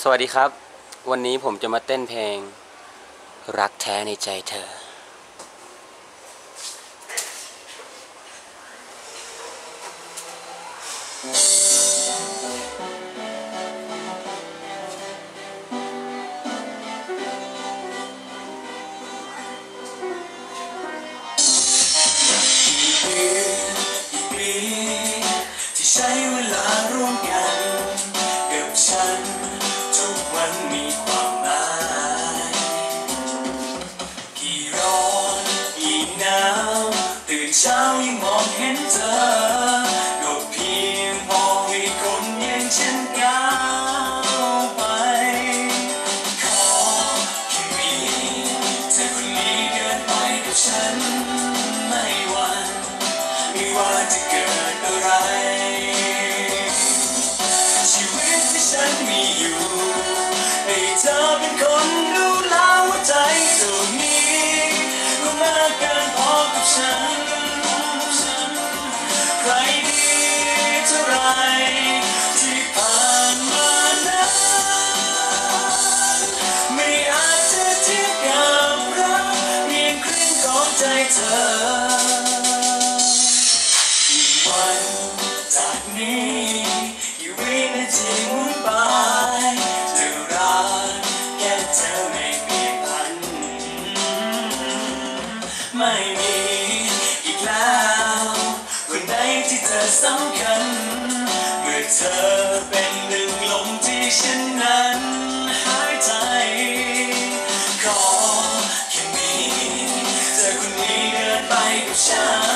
สวัสดีครับ วันนี้ผมจะมาเต้นเพลง รักแท้ในใจเธอปีที่ใช้เวลาร่วมกันกับฉัน เช้ายังมองเห็นเธอ ก็เพียงพอให้คนอย่างฉันก้าวไป ขอแค่มีเธอคนนี้เดินไปกับฉัน ไม่หวันไม่ว่าจะเกิดอะไร ชีวิตที่ฉันมีอยู่ ให้เธอเป็นคน ที่ผ่านมานั้นไม่อาจจะเทียบกับรักเพียงครึ่งของใจเธอกี่วันจากนี้กี่วินาทีหมุนไปจะรักแค่เธอไม่เปลี่ยนพันไม่มีอีกแล้วคนใดที่เธอสำคัญ เธอเป็นหนึ่งลมที่ฉันนั้นหายใจ ขอแค่มีเธอคนนี้เดินไปกับฉัน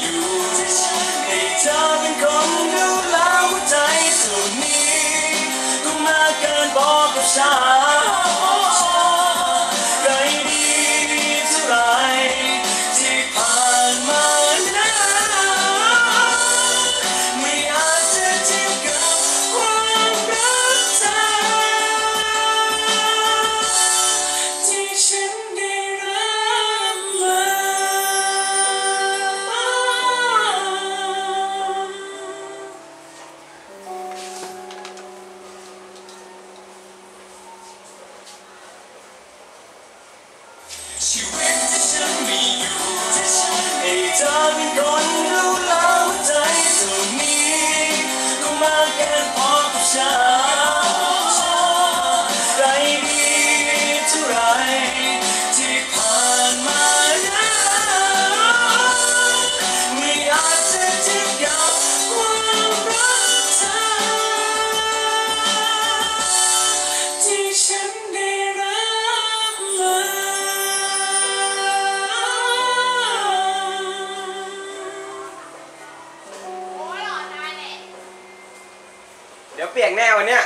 อยู่ให้เธอเป็นคนดูแลหัวใจส่วนนี้ก็มากเกินบอกกับฉัน ชีวิตที่ฉันมีอยู่ให้เธอเป็นคนรู้ เดี๋ยวเปียกแน่วันเนี้ย